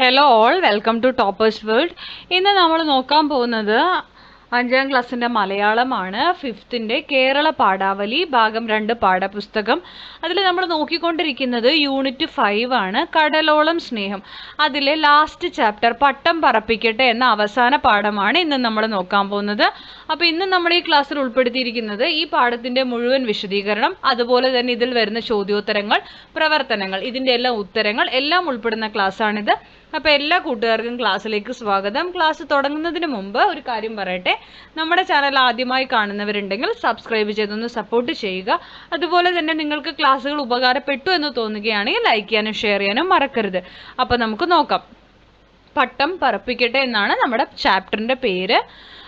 Hello all welcome to toppers world ഇന്ന് നമ്മൾ നോക്കാൻ പോകുന്നത് അഞ്ചാം ക്ലാസ്സിന്റെ മലയാളമാണ്. ഫിഫ്ത്തിന്റെ കേരള പാഠാവലി ഭാഗം രണ്ട് പാഠപുസ്തകം. അതിൽ നമ്മൾ നോക്കിക്കൊണ്ടിരിക്കുന്നത് യൂണിറ്റ് ഫൈവ് ആണ് കടലോളം സ്നേഹം. അതിലെ ലാസ്റ്റ് ചാപ്റ്റർ പട്ടം പറപ്പിക്കട്ടെ എന്ന അവസാന പാഠമാണ് ഇന്ന് നമ്മൾ നോക്കാൻ പോകുന്നത്. അപ്പോൾ ഇന്ന് നമ്മൾ ഈ ക്ലാസ്സിൽ ഉൾപ്പെടുത്തിയിരിക്കുന്നത് ഈ പാഠത്തിന്റെ മുഴുവൻ വിശദീകരണം അതുപോലെ തന്നെ ഇതിൽ വരുന്ന ചോദ്യോത്തരങ്ങൾ പ്രവർത്തനങ്ങൾ ഇതിന്റെ എല്ലാം ഉത്തരങ്ങൾ എല്ലാം ഉൾപ്പെടുന്ന ക്ലാസ്സാണിത് അപ്പോൾ എല്ലാ കൂട്ടുകാർക്കും ക്ലാസ്സിലേക്ക് സ്വാഗതം. ക്ലാസ് തുടങ്ങുന്നതിന് മുമ്പ് ഒരു കാര്യം പറയട്ടെ. നമ്മുടെ ചാനൽ ആദ്യമായി കാണുന്നവരുണ്ടെങ്കിൽ സബ്സ്ക്രൈബ് ചെയ്തൊന്ന് സപ്പോർട്ട് ചെയ്യുക. അതുപോലെ തന്നെ നിങ്ങൾക്ക് ക്ലാസ്സുകൾ ഉപകാരപ്പെട്ടു എന്ന് തോന്നുകയാണെങ്കിൽ ലൈക്ക് ചെയ്യാനും ഷെയർ ചെയ്യാനും മറക്കരുത്. അപ്പോൾ നമുക്ക് നോക്കാം. പട്ടം പറപ്പിക്കട്ടെ എന്നാണ് നമ്മുടെ ചാപ്റ്ററിന്റെ പേര്.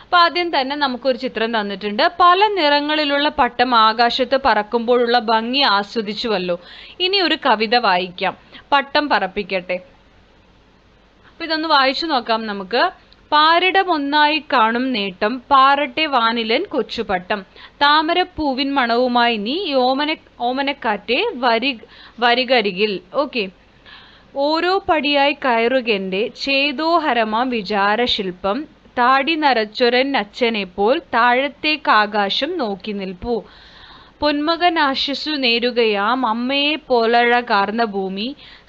അപ്പോൾ ആദ്യം തന്നെ നമുക്കൊരു ചിത്രം തന്നിട്ടുണ്ട്. പല നിറങ്ങളിലുള്ള പട്ടം ആകാശത്ത് പറക്കുമ്പോഴുള്ള ഭംഗി ആസ്വദിച്ചുവല്ലോ. ഇനി ഒരു കവിത വായിക്കാം. പട്ടം പറപ്പിക്കട്ടെ. അപ്പൊ ഇതൊന്ന് വായിച്ചു നോക്കാം നമുക്ക്. പാരിടമൊന്നായി കാണും നേട്ടം പാറട്ടെ വാനിലൻ കൊച്ചുപട്ടം. താമരപ്പൂവിൻ മണവുമായി നീ ഓമന ഓമനക്കാറ്റെ വരി വരികരികിൽ. ഓക്കെ. ഓരോ പടിയായി കയറുകെന്റെ ചേതോഹരമാം വിചാരശില്പം. താടി നരച്ചൊരൻ അച്ഛനെ പോൽ താഴത്തേക്കാകാശം നോക്കി നിൽപ്പൂ. പൊന്മകൻ ആശിസു നേരുകയാം അമ്മയെ പോലഴകാർന്ന ഭൂമി.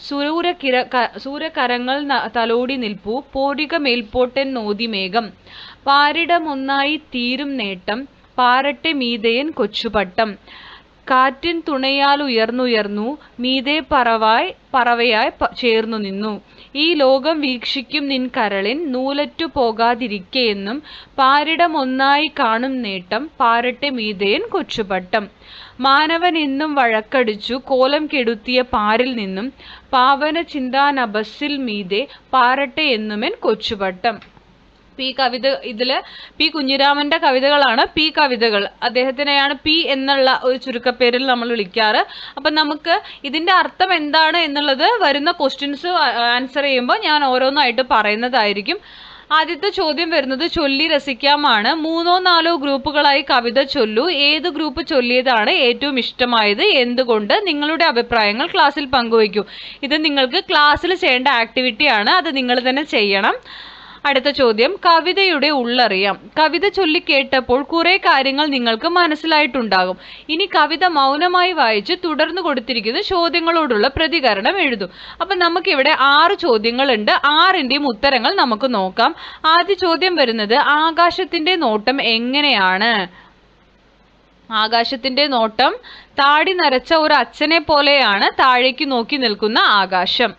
സൂരകിര സൂരകരങ്ങൾ തലോടി നിൽപ്പു. പോരിക മേൽപോട്ടൻ നോതിമേഘം പാരിടമൊന്നായി തീരും നേട്ടം. പാരട്ടെ മീതയൻ കൊച്ചുപട്ടം. കാറ്റിൻ തുണയാൽ ഉയർന്നുയർന്നു. മീതെ പറവായി പറവയായി ചേർന്നു നിന്നു. ഈ ലോകം വീക്ഷിക്കും നിൻ കരളിൻ നൂലറ്റു പോകാതിരിക്കെയെന്നും പാരിടമൊന്നായി കാണും നേട്ടം പാരട്ടെ മീതേൻ കൊച്ചുപട്ടം. മാനവൻ എന്നും വഴക്കടിച്ചു കോലം കെടുത്തിയ പാരിൽ നിന്നും പാവന ചിന്താനബസ്സിൽ മീതെ പാരട്ടെ എന്നുമെൻ കൊച്ചുപട്ടം. പി കവിത ഇതിൽ പി കുഞ്ഞിരാമന്റെ കവിതകളാണ് പി കവിതകൾ. അദ്ദേഹത്തിനെയാണ് പി എന്നുള്ള ഒരു ചുരുക്കപ്പേരിൽ നമ്മൾ വിളിക്കാറ്. അപ്പൊ നമുക്ക് ഇതിന്റെ അർത്ഥം എന്താണ് എന്നുള്ളത് വരുന്ന ക്വസ്റ്റ്യൻസ് ആൻസർ ചെയ്യുമ്പോൾ ഞാൻ ഓരോന്നായിട്ട് പറയുന്നതായിരിക്കും. ആദ്യത്തെ ചോദ്യം വരുന്നത് ചൊല്ലി രസിക്കാമാണ്. മൂന്നോ നാലോ ഗ്രൂപ്പുകളായി കവിത ചൊല്ലൂ. ഏത് ഗ്രൂപ്പ് ചൊല്ലിയതാണ് ഏറ്റവും ഇഷ്ടമായത്? എന്തുകൊണ്ട്? നിങ്ങളുടെ അഭിപ്രായങ്ങൾ ക്ലാസ്സിൽ പങ്കുവയ്ക്കൂ. ഇത് നിങ്ങൾക്ക് ക്ലാസ്സിൽ ചെയ്യേണ്ട ആക്ടിവിറ്റിയാണ് അത് നിങ്ങൾ തന്നെ ചെയ്യണം. അടുത്ത ചോദ്യം കവിതയുടെ ഉള്ളറിയാം. കവിത ചൊല്ലി കേട്ടപ്പോൾ കുറെ കാര്യങ്ങൾ നിങ്ങൾക്ക് മനസ്സിലായിട്ടുണ്ടാകും. ഇനി കവിത മൗനമായി വായിച്ച് തുടർന്ന് കൊടുത്തിരിക്കുന്ന ചോദ്യങ്ങളോടുള്ള പ്രതികരണം എഴുതും. അപ്പൊ നമുക്കിവിടെ ആറ് ചോദ്യങ്ങളുണ്ട്. ആറിന്റെയും ഉത്തരങ്ങൾ നമുക്ക് നോക്കാം. ആദ്യ ചോദ്യം വരുന്നത് ആകാശത്തിന്റെ നോട്ടം എങ്ങനെയാണ്? ആകാശത്തിന്റെ നോട്ടം താടി നരച്ച ഒരു അച്ഛനെ പോലെയാണ് താഴേക്ക് നോക്കി നിൽക്കുന്ന ആകാശം.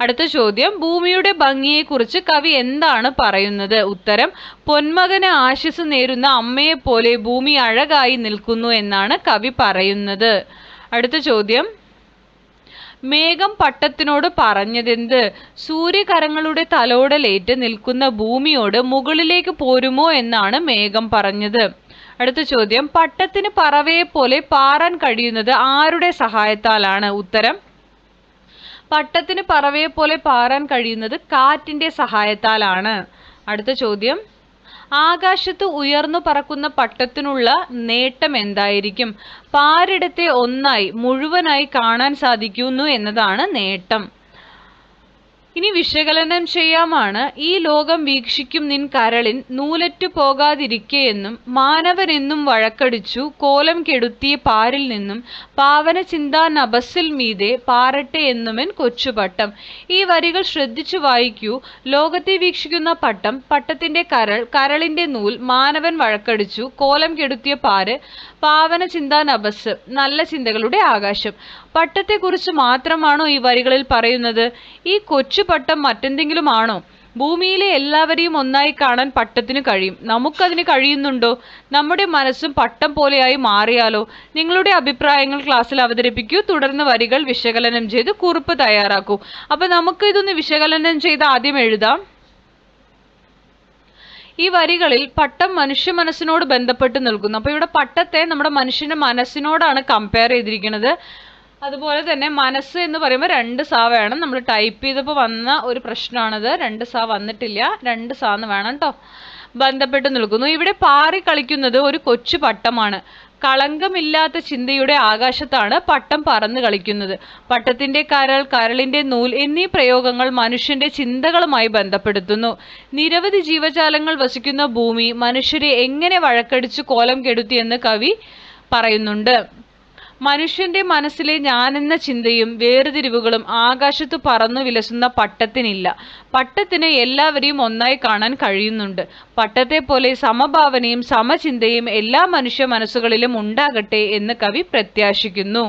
അടുത്ത ചോദ്യം ഭൂമിയുടെ ഭംഗിയെക്കുറിച്ച് കവി എന്താണ് പറയുന്നത്? ഉത്തരം പൊന്മകന് ആശിസ് നേരുന്ന അമ്മയെപ്പോലെ ഭൂമി അഴകായി നിൽക്കുന്നു എന്നാണ് കവി പറയുന്നത്. അടുത്ത ചോദ്യം മേഘം പട്ടത്തിനോട് പറഞ്ഞതെന്ത്? സൂര്യകരങ്ങളുടെ തലോടലേറ്റ് നിൽക്കുന്ന ഭൂമിയോട് മുകളിലേക്ക് പോരുമോ എന്നാണ് മേഘം പറഞ്ഞത്. അടുത്ത ചോദ്യം പട്ടത്തിന് പറവയെ പോലെ പാറാൻ കഴിയുന്നത് ആരുടെ സഹായത്താലാണ്? ഉത്തരം പട്ടത്തിന് പറവയെ പോലെ പാറാൻ കഴിയുന്നത് കാറ്റിന്റെ സഹായത്താലാണ്. അടുത്ത ചോദ്യം. ആകാശത്ത് ഉയർന്നു പറക്കുന്ന പട്ടത്തിനുള്ള നേട്ടം എന്തായിരിക്കും? പാരിടത്തെ ഒന്നായി മുഴുവനായി കാണാൻ സാധിക്കുന്നു എന്നതാണ് നേട്ടം. ഇനി വിശകലനം ചെയ്യാമാണ്. ഈ ലോകം വീക്ഷിക്കും നിൻ കരളിൻ നൂലറ്റു പോകാതിരിക്കെയെന്നും മാനവനെന്നും വഴക്കടിച്ചു കോലം കെടുത്തിയ പാരിൽ നിന്നും പാവന ചിന്താ നബസ്സിൽ മീതെ പാറട്ടെ എന്നുമെൻ കൊച്ചുപട്ടം. ഈ വരികൾ ശ്രദ്ധിച്ചു വായിക്കൂ. ലോകത്തെ വീക്ഷിക്കുന്ന പട്ടം പട്ടത്തിന്റെ കരൾ കരളിന്റെ നൂൽ മാനവൻ വഴക്കടിച്ചു കോലം കെടുത്തിയ പാര് പാവന ചിന്താ നബസ് നല്ല ചിന്തകളുടെ ആകാശം. പട്ടത്തെക്കുറിച്ച് മാത്രമാണോ ഈ വരികളിൽ പറയുന്നത്? ഈ കൊച്ചു പട്ടം മറ്റെന്തെങ്കിലും ആണോ ഭൂമിയിലെ എല്ലാവരെയും ഒന്നായി കാണാൻ പട്ടത്തിന് കഴിയും. നമുക്കതിന് കഴിയുന്നുണ്ടോ? നമ്മുടെ മനസ്സും പട്ടം പോലെയായി മാറിയാലോ? നിങ്ങളുടെ അഭിപ്രായങ്ങൾ ക്ലാസ്സിൽ അവതരിപ്പിക്കൂ. തുടർന്ന് വരികൾ വിശകലനം ചെയ്ത് കുറിപ്പ് തയ്യാറാക്കൂ. അപ്പൊ നമുക്ക് ഇതൊന്ന് വിശകലനം ചെയ്ത് ആദ്യം എഴുതാം. ഈ വരികളിൽ പട്ടം മനുഷ്യ മനസ്സിനോട് ബന്ധപ്പെട്ട് നിൽക്കുന്നു. അപ്പോൾ ഇവിടെ പട്ടത്തെ നമ്മുടെ മനുഷ്യന്റെ മനസ്സിനോടാണ് കമ്പയർ ചെയ്തിരിക്കുന്നത്. അതുപോലെ തന്നെ മനസ്സ് എന്ന് പറയുമ്പോൾ രണ്ട് സാ വേണം നമ്മൾ ടൈപ്പ് ചെയ്തപ്പോൾ വന്ന ഒരു പ്രശ്നമാണത് രണ്ട് സാ വന്നിട്ടില്ല. രണ്ട് സാന്ന് വേണം കേട്ടോ ബന്ധപ്പെട്ട് നിൽക്കുന്നു. ഇവിടെ പാറി കളിക്കുന്നത് ഒരു കൊച്ചു പട്ടമാണ്. കളങ്കമില്ലാത്ത ചിന്തയുടെ ആകാശത്താണ് പട്ടം പറന്ന് കളിക്കുന്നത്. പട്ടത്തിന്റെ കരൾ കരളിന്റെ നൂൽ എന്നീ പ്രയോഗങ്ങൾ മനുഷ്യന്റെ ചിന്തകളുമായി ബന്ധപ്പെടുത്തുന്നു. നിരവധി ജീവജാലങ്ങൾ വസിക്കുന്ന ഭൂമി മനുഷ്യരെ എങ്ങനെ വഴക്കടിച്ചു കോലം കെടുത്തിയെന്ന് കവി പറയുന്നുണ്ട്. മനുഷ്യന്റെ മനസ്സിലെ ഞാനെന്ന ചിന്തയും വേർതിരിവുകളും ആകാശത്ത് പറന്നു വിലസുന്ന പട്ടത്തിനില്ല. പട്ടത്തിന് എല്ലാവരെയും ഒന്നായി കാണാൻ കഴിയുന്നുണ്ട്. പട്ടത്തെ പോലെ സമഭാവനയും സമചിന്തയും എല്ലാ മനുഷ്യ മനസ്സുകളിലും ഉണ്ടാകട്ടെ എന്ന് കവി പ്രത്യാശിക്കുന്നു.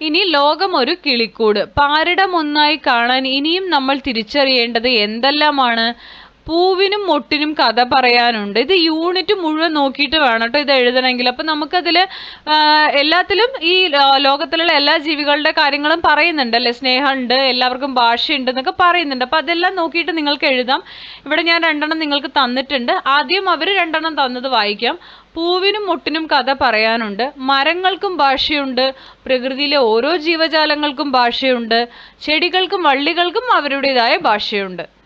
ഇനി ലോകം ഒരു കിളിക്കൂട്. പാരടം ഒന്നായി കാണാൻ ഇനിയും നമ്മൾ തിരിച്ചറിയേണ്ടത് എന്തെല്ലാമാണ്? പൂവിനും മൊട്ടിനും കഥ പറയാനുണ്ട്. ഇത് യൂണിറ്റ് മുഴുവൻ നോക്കിയിട്ട് വേണം കേട്ടോ ഇത് എഴുതണമെങ്കിൽ. അപ്പം നമുക്കതിൽ എല്ലാത്തിലും ഈ ലോകത്തിലുള്ള എല്ലാ ജീവികളുടെ കാര്യങ്ങളും പറയുന്നുണ്ട് അല്ലേ? സ്നേഹമുണ്ട് എല്ലാവർക്കും ഭാഷയുണ്ട് എന്നൊക്കെ പറയുന്നുണ്ട്. അപ്പം അതെല്ലാം നോക്കിയിട്ട് നിങ്ങൾക്ക് എഴുതാം. ഇവിടെ ഞാൻ രണ്ടെണ്ണം നിങ്ങൾക്ക് തന്നിട്ടുണ്ട്. ആദ്യം അവർ രണ്ടെണ്ണം തന്നത് വായിക്കാം. പൂവിനും മുട്ടിനും കഥ പറയാനുണ്ട്. മരങ്ങൾക്കും ഭാഷയുണ്ട്. പ്രകൃതിയിലെ ഓരോ ജീവജാലങ്ങൾക്കും ഭാഷയുണ്ട്. ചെടികൾക്കും വള്ളികൾക്കും അവരുടേതായ ഭാഷയുണ്ട്.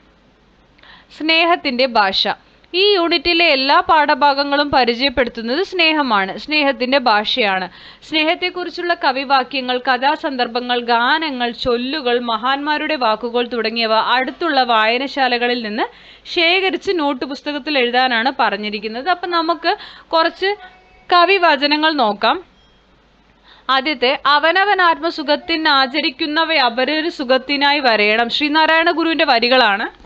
സ്നേഹത്തിന്റെ ഭാഷ. ഈ യൂണിറ്റിലെ എല്ലാ പാഠഭാഗങ്ങളും പരിചയപ്പെടുത്തുന്നത് സ്നേഹമാണ് സ്നേഹത്തിന്റെ ഭാഷയാണ്. സ്നേഹത്തെക്കുറിച്ചുള്ള കവിവാക്യങ്ങൾ കഥാസന്ദർഭങ്ങൾ ഗാനങ്ങൾ ചൊല്ലുകൾ മഹാന്മാരുടെ വാക്കുകൾ തുടങ്ങിയവ അടുത്തുള്ള വായനശാലകളിൽ നിന്ന് ശേഖരിച്ച് നോട്ട് പുസ്തകത്തിൽ എഴുതാനാണ് പറഞ്ഞിരിക്കുന്നത്. അപ്പം നമുക്ക് കുറച്ച് കവിവചനങ്ങൾ നോക്കാം. ആദ്യത്തെ അവനവൻ ആത്മസുഖത്തിന് ആചരിക്കുന്നവ അപരൊരു സുഖത്തിനായി വരയണം. ശ്രീനാരായണ ഗുരുവിന്റെ വരികളാണ്.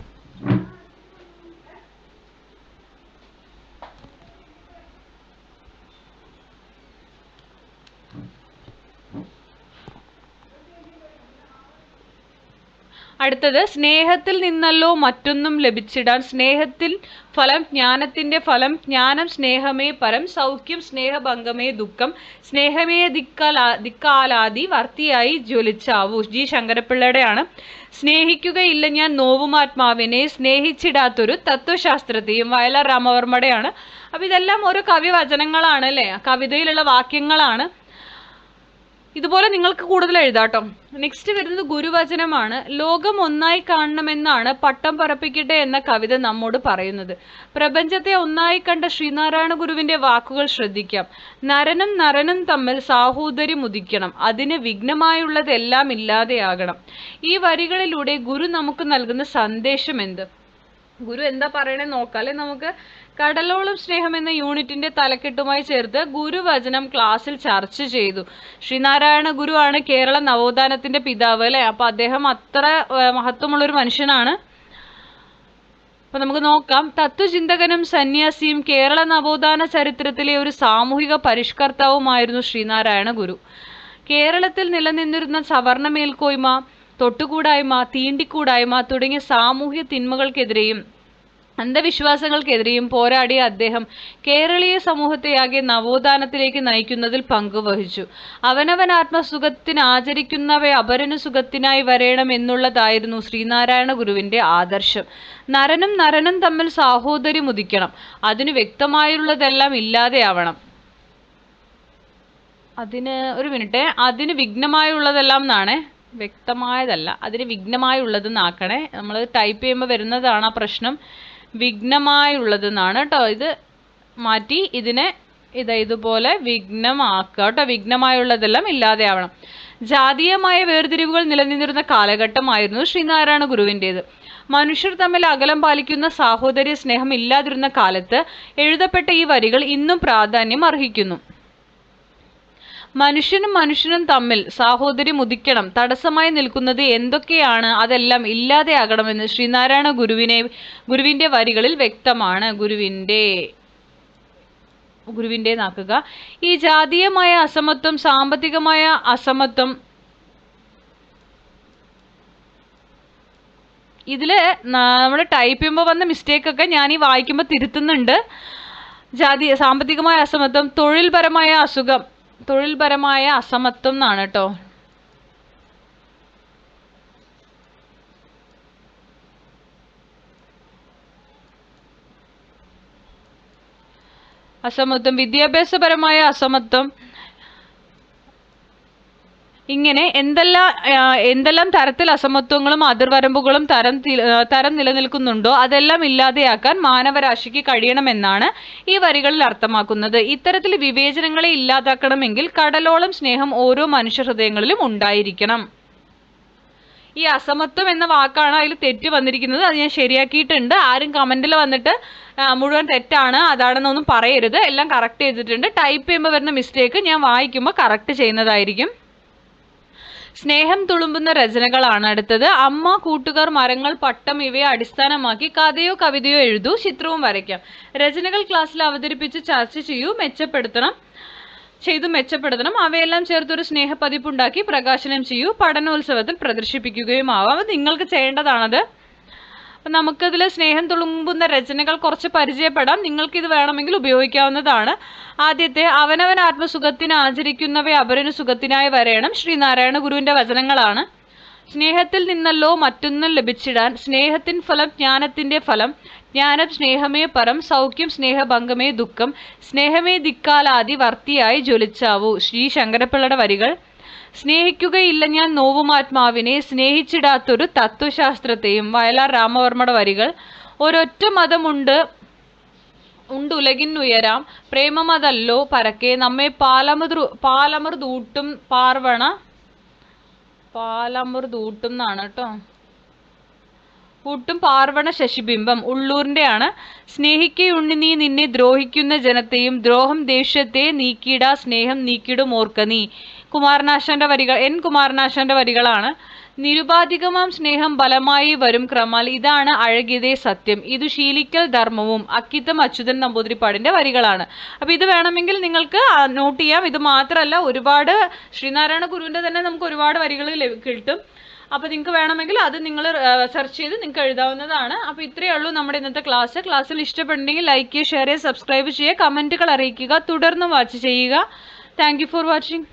അടുത്തത് സ്നേഹത്തിൽ നിന്നല്ലോ മറ്റൊന്നും ലഭിച്ചിടാൻ. സ്നേഹത്തിൽ ഫലം ജ്ഞാനത്തിന്റെ ഫലം. ജ്ഞാനം സ്നേഹമേ പരം. സൗഖ്യം സ്നേഹഭംഗമേ ദുഃഖം. സ്നേഹമേ ദിക്കാലാ ദിക്കാലാതി വർത്തിയായി ജ്വലിച്ചാവൂ. ജി. ശങ്കരപ്പിള്ളയുടെയാണ്. സ്നേഹിക്കുകയില്ല ഞാൻ നോവുമാത്മാവിനെ. സ്നേഹിച്ചിടാത്തൊരു തത്വശാസ്ത്രത്തെയും വയലാർ രാമവർമ്മയുടെയാണ്. അപ്പൊ ഇതെല്ലാം ഓരോ കവിവചനങ്ങളാണ് അല്ലേ? കവിതയിലുള്ള വാക്യങ്ങളാണ്. ഇതുപോലെ നിങ്ങൾക്ക് കൂടുതൽ എഴുതാട്ടോ. നെക്സ്റ്റ് വരുന്നത് ഗുരുവചനമാണ്. ലോകം ഒന്നായി കാണണമെന്നാണ് പട്ടം പറപ്പിക്കട്ടെ എന്ന കവിത നമ്മോട് പറയുന്നത്. പ്രപഞ്ചത്തെ ഒന്നായി കണ്ട ശ്രീനാരായണ ഗുരുവിന്റെ വാക്കുകൾ ശ്രദ്ധിക്കാം. നരനും നരനും തമ്മിൽ സാഹോദര്യം ഉദിക്കണം അതിന് വിഘ്നമായുള്ളതെല്ലാം ഇല്ലാതെയാകണം. ഈ വരികളിലൂടെ ഗുരു നമുക്ക് നൽകുന്ന സന്ദേശം എന്ത്? ഗുരു എന്താ പറയണേ നോക്കാം അല്ലെ നമുക്ക്? കടലോളം സ്നേഹം എന്ന യൂണിറ്റിന്റെ തലക്കെട്ടുമായി ചേർത്ത് ഗുരുവചനം ക്ലാസ്സിൽ ചർച്ച ചെയ്തു. ശ്രീനാരായണ ഗുരു ആണ് കേരള നവോത്ഥാനത്തിന്റെ പിതാവ് അല്ലെ? അപ്പൊ അദ്ദേഹം അത്ര മഹത്വമുള്ള ഒരു മനുഷ്യനാണ്. അപ്പൊ നമുക്ക് നോക്കാം. തത്വചിന്തകനും സന്യാസിയും കേരള നവോത്ഥാന ചരിത്രത്തിലെ ഒരു സാമൂഹിക പരിഷ്കർത്താവുമായിരുന്നു ശ്രീനാരായണ ഗുരു. കേരളത്തിൽ നിലനിന്നിരുന്ന സവർണ മേൽക്കോയ്മ തൊട്ടുകൂടായ്മ തീണ്ടിക്കൂടായ്മ തുടങ്ങിയ സാമൂഹ്യ തിന്മകൾക്കെതിരെയും അന്ധവിശ്വാസങ്ങൾക്കെതിരെയും പോരാടിയ അദ്ദേഹം കേരളീയ സമൂഹത്തെയാകെ നവോത്ഥാനത്തിലേക്ക് നയിക്കുന്നതിൽ പങ്കുവഹിച്ചു. അവനവൻ ആത്മസുഖത്തിന് ആചരിക്കുന്നവ അപരനു സുഖത്തിനായി വരേണം എന്നുള്ളതായിരുന്നു ശ്രീനാരായണ ഗുരുവിന്റെ ആദർശം. നരനും നരനും തമ്മിൽ സാഹോദര്യം ഉദിക്കണം. അതിന് വ്യക്തമായുള്ളതെല്ലാം ഇല്ലാതെയാവണം. അതിന് ഒരു മിനിറ്റ്. അതിന് വിഘ്നമായുള്ളതെല്ലാം എന്നാണ്? വ്യക്തമായതല്ല. അതിന് വിഘ്നമായുള്ളതെന്നാക്കണേ. നമ്മൾ ടൈപ്പ് ചെയ്യുമ്പോൾ വരുന്നതാണ് ആ പ്രശ്നം. വിഘ്നമായുള്ളതെന്നാണ് കേട്ടോ. ഇത് മാറ്റി ഇതിനെ ഇതാ ഇതുപോലെ വിഘ്നമാക്കുക കേട്ടോ. വിഘ്നമായുള്ളതെല്ലാം ഇല്ലാതെയാവണം. ജാതീയമായ വേർതിരിവുകൾ നിലനിന്നിരുന്ന കാലഘട്ടമായിരുന്നു ശ്രീനാരായണ ഗുരുവിന്റേത്. മനുഷ്യർ തമ്മിൽ അകലം പാലിക്കുന്ന സാഹോദര്യ സ്നേഹം ഇല്ലാതിരുന്ന കാലത്ത് എഴുതപ്പെട്ട ഈ വരികൾ ഇന്നും പ്രാധാന്യം അർഹിക്കുന്നു. മനുഷ്യനും മനുഷ്യനും തമ്മിൽ സാഹോദര്യം ഉദിക്കണം തടസ്സമായി നിൽക്കുന്നത് എന്തൊക്കെയാണ് അതെല്ലാം ഇല്ലാതെയാകണമെന്ന് ശ്രീനാരായണ ഗുരുവിനെ ഗുരുവിന്റെ വരികളിൽ വ്യക്തമാണ്. ഗുരുവിന്റെ ഗുരുവിന്റെ നാക്കുക. ഈ ജാതീയമായ അസമത്വം സാമ്പത്തികമായ അസമത്വം ഇതിൽ നമ്മൾ ടൈപ്പ് ചെയ്യുമ്പോൾ വന്ന മിസ്റ്റേക്ക് ഒക്കെ ഞാൻ ഈ വായിക്കുമ്പോൾ തിരുത്തുന്നുണ്ട്. ജാതി സാമ്പത്തികമായ അസമത്വം തൊഴിൽപരമായ അസുഖം തൊഴിൽപരമായ അസമത്വം എന്നാണ് കേട്ടോ. അസമത്വം വിദ്യാഭ്യാസപരമായ അസമത്വം ഇങ്ങനെ എന്തെല്ലാം എന്തെല്ലാം തരത്തിൽ അസമത്വങ്ങളും അതിർവരമ്പുകളും തരം തരം നിലനിൽക്കുന്നുണ്ടോ അതെല്ലാം ഇല്ലാതെയാക്കാൻ മാനവരാശിക്ക് കഴിയണമെന്നാണ് ഈ വരികളിൽ അർത്ഥമാക്കുന്നത്. ഇത്തരത്തിൽ വിവേചനങ്ങളെ ഇല്ലാതാക്കണമെങ്കിൽ കടലോളം സ്നേഹം ഓരോ മനുഷ്യ ഹൃദയങ്ങളിലും ഉണ്ടായിരിക്കണം. ഈ അസമത്വം എന്ന വാക്കാണ് അതിൽ തെറ്റ് വന്നിരിക്കുന്നത്. അത് ഞാൻ ശരിയാക്കിയിട്ടുണ്ട്. ആരും കമന്റിൽ വന്നിട്ട് മുഴുവൻ തെറ്റാണ് അതാണെന്നൊന്നും പറയരുത്. എല്ലാം കറക്റ്റ് ചെയ്തിട്ടുണ്ട്. ടൈപ്പ് ചെയ്യുമ്പോൾ വരുന്ന മിസ്റ്റേക്ക് ഞാൻ വായിക്കുമ്പോൾ കറക്റ്റ് ചെയ്യുന്നതായിരിക്കും. സ്നേഹം തുളുമ്പുന്ന രചനകളാണ് അടുത്തത്. അമ്മ കൂട്ടുകാർ മരങ്ങൾ പട്ടം ഇവയെ അടിസ്ഥാനമാക്കി കഥയോ കവിതയോ എഴുതൂ. ചിത്രവും വരയ്ക്കാം. രചനകൾ ക്ലാസ്സിൽ അവതരിപ്പിച്ച് ചർച്ച ചെയ്യൂ. മെച്ചപ്പെടുത്തണം. ചെയ്തു മെച്ചപ്പെടുത്തണം. അവയെല്ലാം ചേർത്തൊരു സ്നേഹപ്പതിപ്പുണ്ടാക്കി പ്രകാശനം ചെയ്യൂ. പഠനോത്സവത്തിൽ പ്രദർശിപ്പിക്കുകയും ആവാം. നിങ്ങൾക്ക് ചെയ്യേണ്ടതാണത്. അപ്പം നമുക്കതിൽ സ്നേഹം തുളുമ്പുന്ന രചനകൾ കുറച്ച് പരിചയപ്പെടാം. നിങ്ങൾക്കിത് വേണമെങ്കിൽ ഉപയോഗിക്കാവുന്നതാണ്. ആദ്യത്തെ അവനവൻ ആത്മസുഖത്തിന് ആചരിക്കുന്നവ അപരന് സുഖത്തിനായി വരയണം. ശ്രീനാരായണ ഗുരുവിന്റെ വചനങ്ങളാണ്. സ്നേഹത്തിൽ നിന്നല്ലോ മറ്റൊന്നും ലഭിച്ചിടാൻ. സ്നേഹത്തിൻ ഫലം ജ്ഞാനത്തിന്റെ ഫലം. ജ്ഞാനം സ്നേഹമേ പരം സൗഖ്യം സ്നേഹഭംഗമേ ദുഃഖം. സ്നേഹമേ ദിക്കാലാദി വർത്തിയായി ജ്വലിച്ചാവൂ. ശ്രീ ശങ്കരപ്പിള്ളയുടെ വരികൾ. സ്നേഹിക്കുകയില്ല ഞാൻ നോവുമാത്മാവിനെ സ്നേഹിച്ചിടാത്തൊരു തത്വശാസ്ത്രത്തെയും വയലാർ രാമവർമ്മയുടെ വരികൾ. ഒരൊറ്റ മതമുണ്ട് ഉണ്ടുലകിന്നുയരാം പ്രേമമതല്ലോ പരക്കെ. നമ്മെ പാലമൃ പാലമൃതൂട്ടും പാർവണ പാലമൃതൂട്ടും എന്നാണ് കേട്ടോ. കൂട്ടും പാർവണ ശശിബിംബം ഉള്ളൂരിന്റെ ആണ് സ്നേഹിക്കയുണ്ണി നീ നിന്നെ ദ്രോഹിക്കുന്ന ജനത്തെയും ദ്രോഹം ദേഷ്യത്തെ നീക്കിയിടാ സ്നേഹം നീക്കിടും ഓർക്ക നീ. കുമാരനാശാന്റെ വരികൾ എൻ കുമാരനാശാന്റെ വരികളാണ്. നിരുപാധികമാം സ്നേഹം ബലമായി വരും ക്രമാൽ ഇതാണ് അഴകിയതേ സത്യം. ഇത് ശീലിക്കൽ ധർമ്മവും അക്കിത്തം അച്യുതൻ നമ്പൂതിരിപ്പാടിന്റെ വരികളാണ്. അപ്പൊ ഇത് വേണമെങ്കിൽ നിങ്ങൾക്ക് നോട്ട് ചെയ്യാം. ഇത് മാത്രമല്ല ഒരുപാട് ശ്രീനാരായണ ഗുരുവിന്റെ തന്നെ നമുക്ക് ഒരുപാട് വരികൾ കിട്ടും. അപ്പോൾ നിങ്ങൾക്ക് വേണമെങ്കിൽ അത് നിങ്ങൾ സെർച്ച് ചെയ്ത് നിങ്ങൾക്ക് എഴുതാവുന്നതാണ്. അപ്പോൾ ഇത്രയേ ഉള്ളൂ നമ്മുടെ ഇന്നത്തെ ക്ലാസ് ക്ലാസ്സിൽ ഇഷ്ടപ്പെട്ടുണ്ടെങ്കിൽ ലൈക്ക് ചെയ്യുക ഷെയർ ചെയ്യുക സബ്സ്ക്രൈബ് ചെയ്യുക കമന്റുകൾ അറിയിക്കുക തുടർന്ന് വാച്ച് ചെയ്യുക. Thank for watching